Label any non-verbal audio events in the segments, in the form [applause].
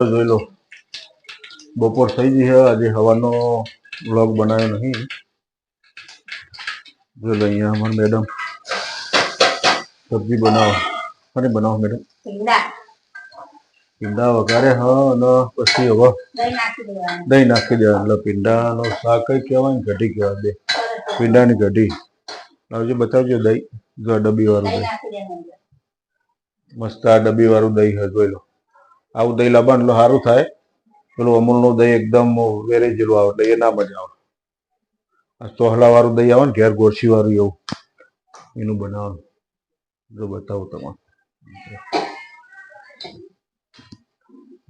જોઈ લો. બપોર થઈ ગઈ છે આજે હવાનો વ્લોગ બનાવ્યો નહીં. જોઈ લો અહીંયા અમારા મેડમ સબ્જી બનાવો. અને બનાવો મેડમ? પીંડા. વઘારે હ અને પછી હવે દહીં નાખી દેવા એટલે પીંડાનો શાક કઈ કહેવાય ને? કઢી કહેવાય બે. પીંડાની ઘટી. આવજો બતાવજો દહીં. જો ડબ્બી વાળું દહીં. મસ્ત આ ડબ્બી વાળું દહીં છે જોઈ લો. આવું દહીં લાંબા એટલે સારું થાય. પેલું અમૂલનું દહીં એકદમ વેરે જેલું આવે, એટલે એ ના મજા આવે. આ ચોહલા વાળું દહીં આવે ને, ઘેર ગોળસી વાળું એવું, એનું બનાવવાનું. જો બતાવું તમારે.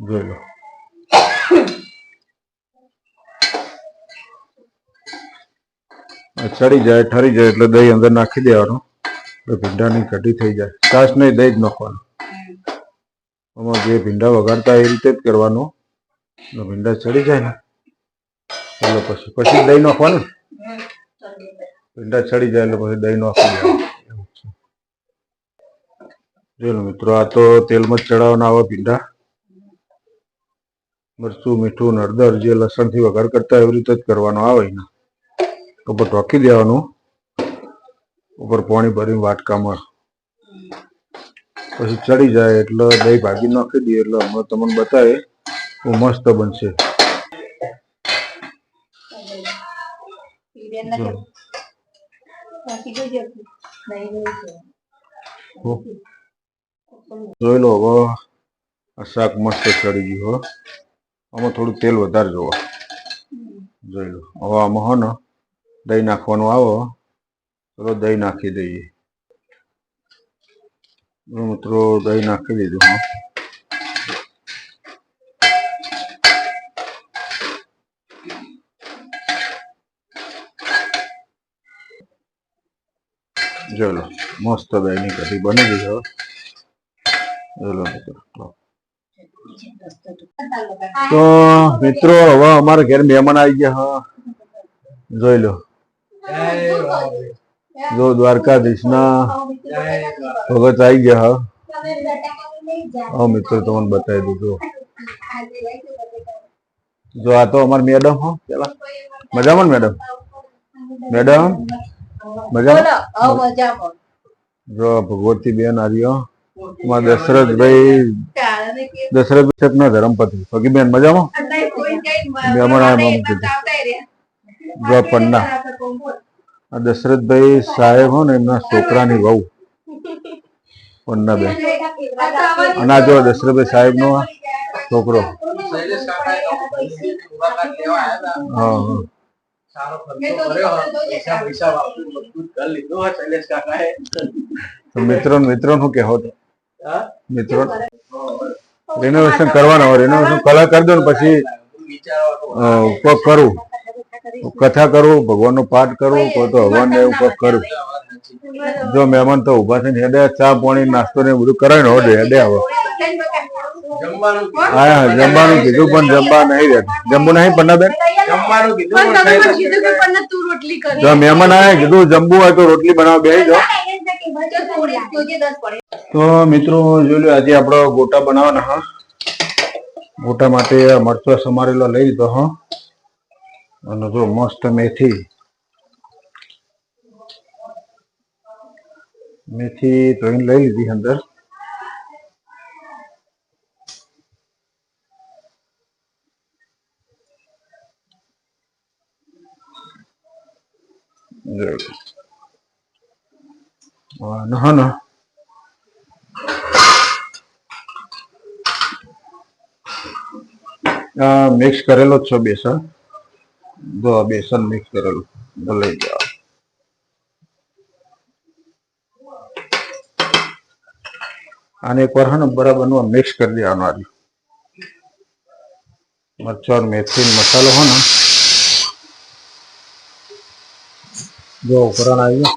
જોઈ લો. ચડી જાય, ઠરી જાય, એટલે દહીં અંદર નાખી દેવાનું. ભીંડાની કઢી થઈ જાય. છાશ નહીં, દહીં જ નાખવાનું. આમાં જે ભીંડા વઘારતા એ રીતે જ કરવાનું. ભીંડા ચડી જાય ને, એટલે પછી પછી દહીં નાખવાનું. ભીંડા ચડી જાય એટલે પછી દહીં નાખી દેવાનું. એવું છે જોઈ લો મિત્રો, આ તો તેલમાં ચડાવવાના આવા ભીંડા. મરચું, મીઠું, હળદર જે લસણથી વઘાર કરતા એવી રીતે જ કરવાનો આવે એના ઉપર ઢોકી દેવાનું. ઉપર પાણી ભરીને વાટકામાં પછી ચડી જાય એટલે દહીં ભાગી નાખી દઈએ એટલે હમણાં તમને બતાવે બહુ મસ્ત બનશે. જોઈ લો હવે આ શાક મસ્ત ચડી ગયું હો. આમાં થોડું તેલ વધારે જોવા. જોઈ લો. હવે આમાં હો ને દહીં નાખવાનું આવો. ચલો દહીં નાખી દઈએ. મિત્રો દહીં નાખી દીધું હું જોઈ લો મસ્ત દહીંની કઢી બની ગઈ હવે જોઈ લો મિત્રો તો મિત્રો હવે અમારા ઘેર મહેમાન આવી ગયા હા જોઈ લો જો દ્વારકાધીશના ભગત આવી ગયા હા. મિત્ર તમને બતાવી દીધો. જો આ તો અમારી મેડમ હો પેલા. મજામાં ને મેડમ? મેડમ? મજામાં? જો ભગવતી બેન આવ્યો અમારા દશરથભાઈ દશરથ ના ધર્મપત્ની પગી બેન મજામાં કીધું. જો પન્ના. દશરથભાઈ સાહેબ હો ને એમના છોકરાની વહુ. પન્નાબેન. અને આ જો દશરથભાઈ સાહેબ નો છોકરો. મિત્રો મિત્રો શું કહેવો તો મિત્રો રિનોવેશન કરવાના રિનોવેશન કલર કરી દો ને પછી હું કથા કરું ભગવાનનો પાઠ કરું કોઈ તો ભગવાન ને એવું કોક કરું. જો મહેમાન તો ઊભા થઈને હેડે ચા પાણી નાસ્તો ને બધું કરાવીને હોડે હેડે આવો. જમવાનું કીધું. હા હા જમવાનું કીધું પણ જમવા નહીં રહેતું. જમવું નહીં પણ કરી. જો મહેમાન આવ્યા કીધું જમવું હોય તો રોટલી બનાવ બેસી જાઓ. તો મિત્રો જોઈ લો આજે આપણો ગોટા બનાવવાના હા. ગોટા માટે મરચો સમારેલો લઈ લીધો હા. અને જો મસ્ત મેથી. મેથી ધોઈને લઈ લીધી અંદર. જોઈ લો. અને હા, ને. આ મિક્સ કરેલો જ છો બેસન જો બેસન મિક્સ કરેલું. લઈ જાઓ આને એકવાર હે ને બરાબર મિક્સ કરી દેવાનું આજે. મરચાં મેથી મસાલો હો ને. જો ઉપરાણ આવી ગયો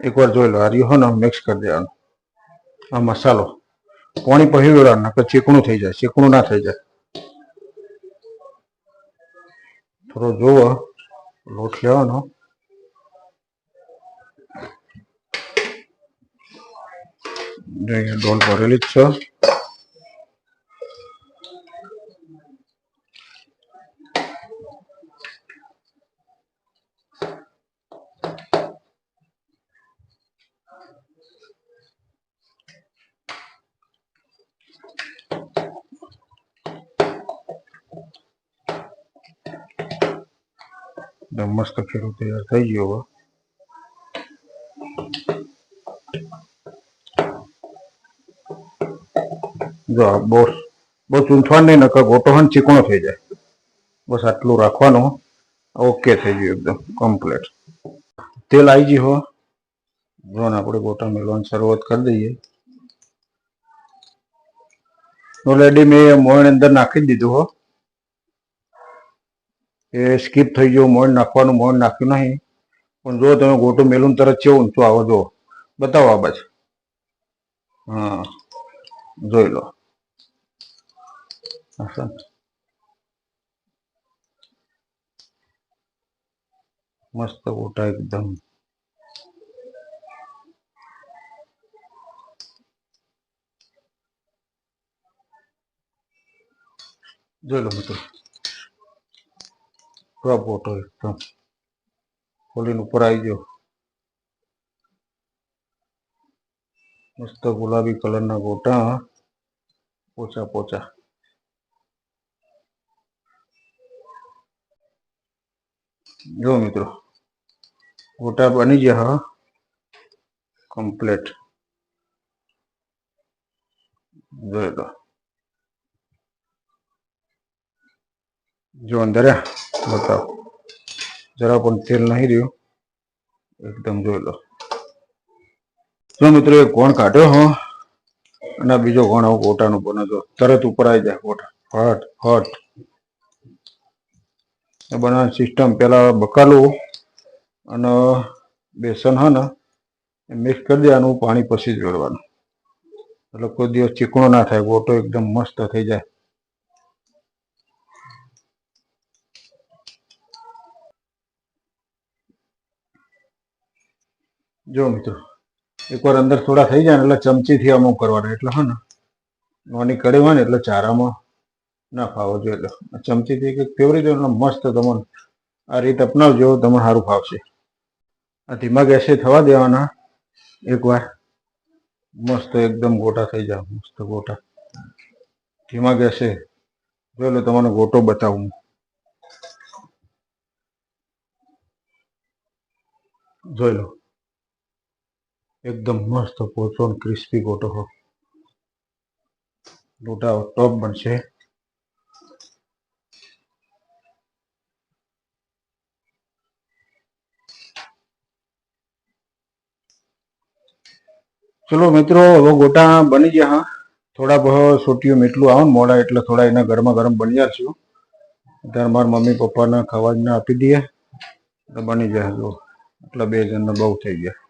એકવાર જોઈ લો આર્યું હો ને મિક્સ કરી દેવાનું. આ મસાલો. પાણી પછી વેળા નકર ચીકણું થઈ જાય, ચીકણું ના થઈ જાય. થોડો જોવો, લોટ લેવાનો. ડોલ ભરેલી જ છે. એકદમ મસ્ત ખેડૂત તૈયાર થઈ ગયું હવે. જો બહુ બહુ ચૂંથવાનું નહીં, નકર ગોટો હન ચીકણો થઈ જાય. બસ આટલું રાખવાનું ઓકે થઈ ગયું એકદમ કમ્પ્લીટ. તેલ આવી ગયું હો. જો આપણે ગોટા મેળવાની શરૂઆત કરી દઈએ. ઓલરેડી મેં મોણ અંદર નાખી દીધું હો. એ સ્કીપ થઈ ગયું, મોણ નાખવાનું, મોણ નાખ્યું નહીં. પણ જો તમે ગોટું મેલું તરત કેવું ઊંચું આવો જો બતાવો આ બસ હા. જોઈ લો. મસ્ત ગોટા એકદમ. જોઈ લો મિત્રો. પૂરા ફોટો એકદમ ખોલીને ઉપર આવી ગયો મસ્ત ગુલાબી કલરના ગોટા પોચા પોચા જો મિત્રો ગોટા બની ગયા હા કમ્પ્લેટ જોઈ લો જો અંદર બતાવો. જરા પણ તેલ નહીં રહ્યું. એકદમ જોઈ લો. જો મિત્રો એક કોણ કાઢ્યો, હો. અને બીજો કોણ આવો ગોટાનું બને જો. તરત ઉપર આવી જાય ગોટા. હટ એ બનાવવાની સિસ્ટમ પેલા બકાલું અને બેસન, હા ને મિક્સ કરી દેવાનું, પાણી પછી જ રેડવાનું એટલે કોઈ દિવસ ચીકણો ના થાય, ગોટો એકદમ મસ્ત થઈ જાય. જો મિત્રો, એકવાર અંદર થોડા થઈ જાય ને એટલે ચમચીથી અમુક કરવાના, એટલે હા ને નાની કઢી હોય ને એટલે ચારામાં ના ફાવો જોઈએ, એટલે ચમચીથી કંઈક ફેવરી દો એટલે મસ્ત તમને આ રીત અપનાવજો, તમને સારું ફાવશે. આ ધીમા ગેસે થવા દેવાના, એકવાર મસ્ત એકદમ ગોટા થઈ જાય મસ્ત ગોટા. ધીમા ગેસે જોઈ લો તમને ગોટો બતાવું. જોઈ લો. એકદમ મસ્ત પોચો ક્રિસ્પી ગોટો હો. ગોટા ટોપ બનશે. ચલો મિત્રો, હવે ગોટા બની ગયા હા. થોડા બહુ સોટીઓ મીઠું આવે મોડા એટલે થોડા એના ગરમા ગરમ બની જાય ત્યારે મારા મમ્મી પપ્પાને ખાવાને આપી દઈએ. બની જાય એટલે બે જણને બહુ થઈ ગયા.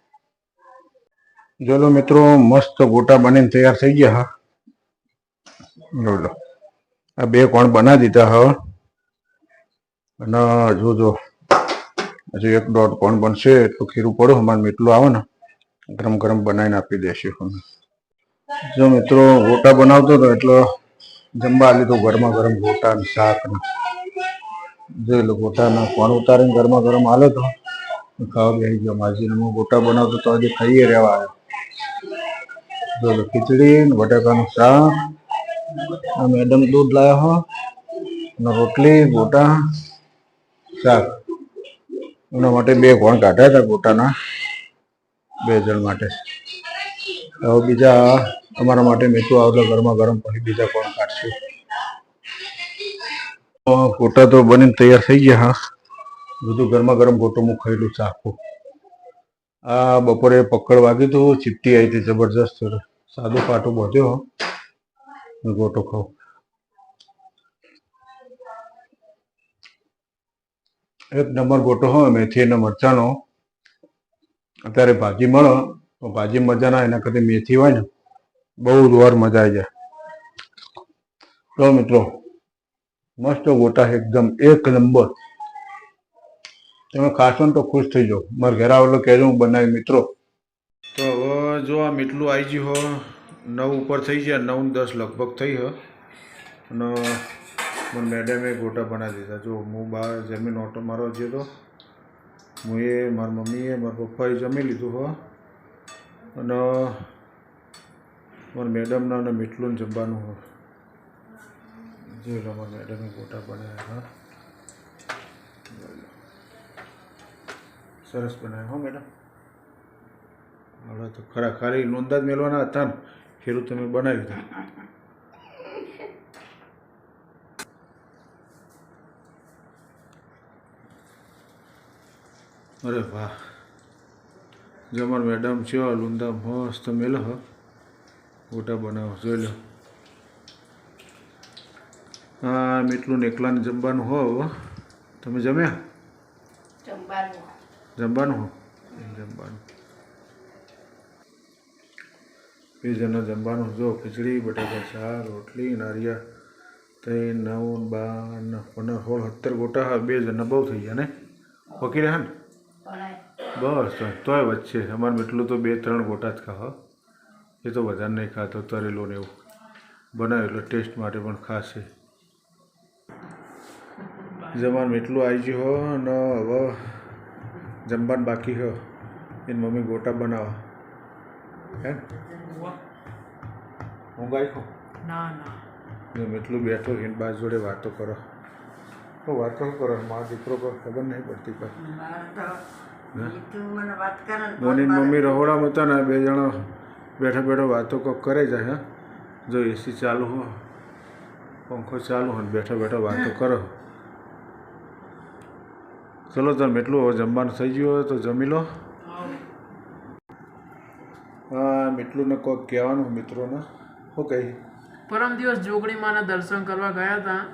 ચલો મિત્રો, મસ્ત ગોટા બનીને તૈયાર થઈ ગયા હા. આ બે કોણ બનાવી દીધા હવે અને જો જો, હજી એક દોઢ કોણ બનશે એટલું ખીરું પડો, અમારે મીઠલું આવે ને. ગરમ ગરમ બનાવીને આપી દેશે અમે જો મિત્રો, ગોટા બનાવતો હતો એટલે જમવા લીધું ગરમા ગરમ ગોટા ને શાક ને. જોઈ લો ગોટાના કોણ ઉતારીને ગરમા ગરમ આલે તો. ખાવા બેસી ગયો માજી હું ગોટા બનાવતો તો આજે ખાઈએ રહેવા આવ્યો. જો ખીચડી બટાકાનું શાક. આ મેડમ દૂધ લાવ્યા હો. રોટલી, ગોટા, શાક. એના માટે બે કોણ કાઢ્યા હતા ગોટાના. બે જણ માટે. હવે બીજા તમારા માટે મેચું આવતો ગરમા ગરમ પછી બીજા કોણ કાઢશું. ગોટા તો બનીને તૈયાર થઈ ગયા, હા. બધું ગરમા ગરમ ગોટો હું ખાયેલું છે આખું આ બપોરે પકડ વાગ્યું હતું ચીપટી આવી હતી જબરજસ્ત. સાદો પાટો બધ્યો ગોટો ખાવ એક નંબર ગોટો હોય મેથી અને મરચાનો. અત્યારે ભાજી મળે તો ભાજી મજા ના, એના કરતા મેથી હોય ને, બહુ જ વાર મજા આવી જાય. તો મિત્રો, મસ્ત ગોટા એકદમ એક નંબર. તમે ખાશો તો ખુશ થઈ જાઓ. મારા ઘરે આવેલો કહેજો, હું બનાવી મિત્રો. તો હવે જો આ મીઠલું આવી ગયું હો, નવ ઉપર થઈ ગયા, નવ દસ લગભગ થઈ હ. અને મને મેડમે ગોટા બનાવી દીધા. જો હું બહાર જમીન ઓટો મારવા ગયો હતો હું એ, મારા મમ્મીએ, મારા પપ્પાએ જમી લીધું હો. અને મારા મેડમના અને મીઠલું જમવાનું હો. જો મારા મેડમે ગોટા બનાવ્યા હા. સરસ બનાવ્યો, હો મેડમ. હવે તો ખરા, ખાલી નોંધા જ મેળવાના હતા ને. ખેડૂત તમે બનાવ્યું હતા. અરે વાહ. જમર મેડમ છે, લુંદા મસ્ત મેલો, હ. ગોટા બનાવો, જોઈ લો. હા મીઠલું ને એકલાને જમવાનું હો. તમે જમ્યા? જમવાનું જમવાનું બે જણા જમવાનું જો ખીચડી, બટાકા શાક રોટલી, નારિયા ત્રણ, નવ, બાર પંદર, સોળ, સત્તર ગોટા બે જણા બહુ થઈ ગયા ને? પકી રહ્યા ને? બસ તોય વચ્ચે. અમારે એટલું તો બે ત્રણ ગોટા જ ખાવા એ તો વધારે નહીં ખાતો, તરેલું ને એવું. બનાવ્યું એટલે ટેસ્ટ માટે પણ ખાસ છે જમવાનું એટલું આવી ગયું હો અને હવે જમવાનું બાકી હો એની મમ્મી ગોટા બનાવો. હે? હું ખો. ના ના. જો એટલું બેઠો એની બા જોડે વાતો કરો. તો વાતો કરો? મારો દીકરો પર ખબર નહીં પડતી કોઈ. મોની મમ્મી રહોડામાં હતા ને બે જણા બેઠા બેઠા વાતો કોક કરે જાય હા? જો એસી ચાલુ હો. પંખો ચાલુ હોય બેઠા બેઠા વાતો [laughs] કરો. ચલો તમે એટલું જમવાનું થઈ ગયું હોય તો જમી લો. હા એટલું ને કોઈક કહેવાનું મિત્રોને. શું કહી? પરમ દિવસ જોગણી માના દર્શન કરવા ગયા હતા.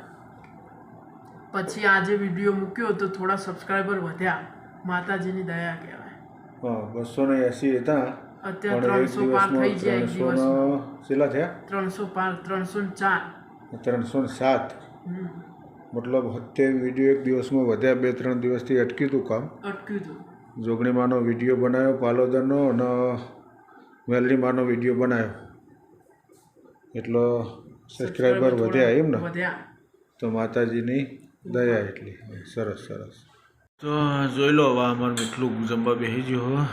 પછી આજે વીડિયો મૂક્યો તો થોડા સબસ્ક્રાઈબર વધ્યા. માતાજીની દયા કહેવાય. હા બસો ને એસી હતા. અત્યારે ત્રણસો પાર થઈ ગયા એક દિવસમાં. કેટલા થયા? ત્રણસો પાર ત્રણસો ચાર. ત્રણસો સાત. મતલબ હતે વીડિયો એક દિવસમાં વધ્યા બે ત્રણ દિવસથી અટક્યું હતું કામ. અટક્યું હતું. જોગણીમાંનો વીડિયો બનાવ્યો પાલોદરનો અને વેલડીમાંનો વીડિયો બનાવ્યો એટલો સબસ્ક્રાઈબર વધ્યા એમ ને? તો માતાજીની દયા એટલી. સરસ સરસ. તો જોઈ લો હવે અમારું એટલું જમવા બેસી ગયો હો.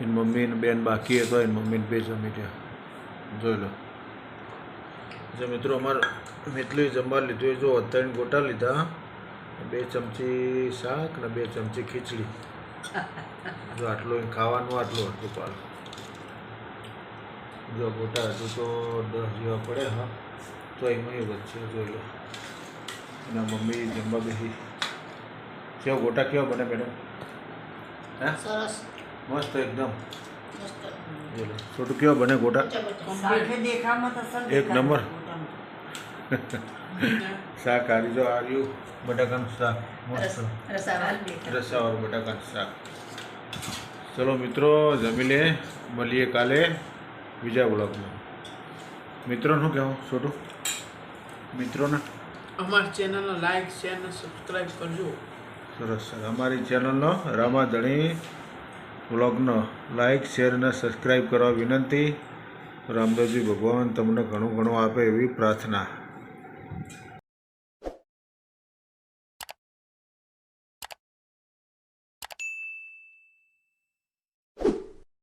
એની મમ્મી ને બેન બાકી હતો એની મમ્મીને બે જમી ગયા જોઈ લો. જે મિત્રો અમારે મેટલી જમવા લીધું એ જો અત્યારે ગોટા લીધા બે ચમચી શાક ને બે ચમચી ખીચડી. જો આટલું ખાવાનું આટલું હતું પાલ જો ગોટા હજુ તો દસ જેવા પડે હા. તો એમાં એ વચ્ચે જોઈ લો. અને મમ્મી જમવા બેસી. કેવો ગોટા કેવો બને મેડમ હે? સરસ. મસ્ત એકદમ. મસ્ત. જોઈ છોટું કેવો બને ગોટા? એક નંબર. [laughs] શાક હારી જો હાર્યું બટાકાનું શાક મસ્ત. રસાવાળું રસાવાળું બટાકાનું શાક. ચલો મિત્રો જમી લે. મળીએ કાલે બીજા બ્લોગમાં મિત્રોને શું કહેવું છોટું? મિત્રોને? અમારી ચેનલનો લાઈક શેર અને સબસ્ક્રાઈબ કરજો. સરસ સર અમારી ચેનલનો રામાધણી વ્લોગનો લાઈક શેર અને સબસ્ક્રાઈબ કરવા વિનંતી. રામદેવજી ભગવાન તમને ઘણું ઘણું આપે એવી પ્રાર્થના.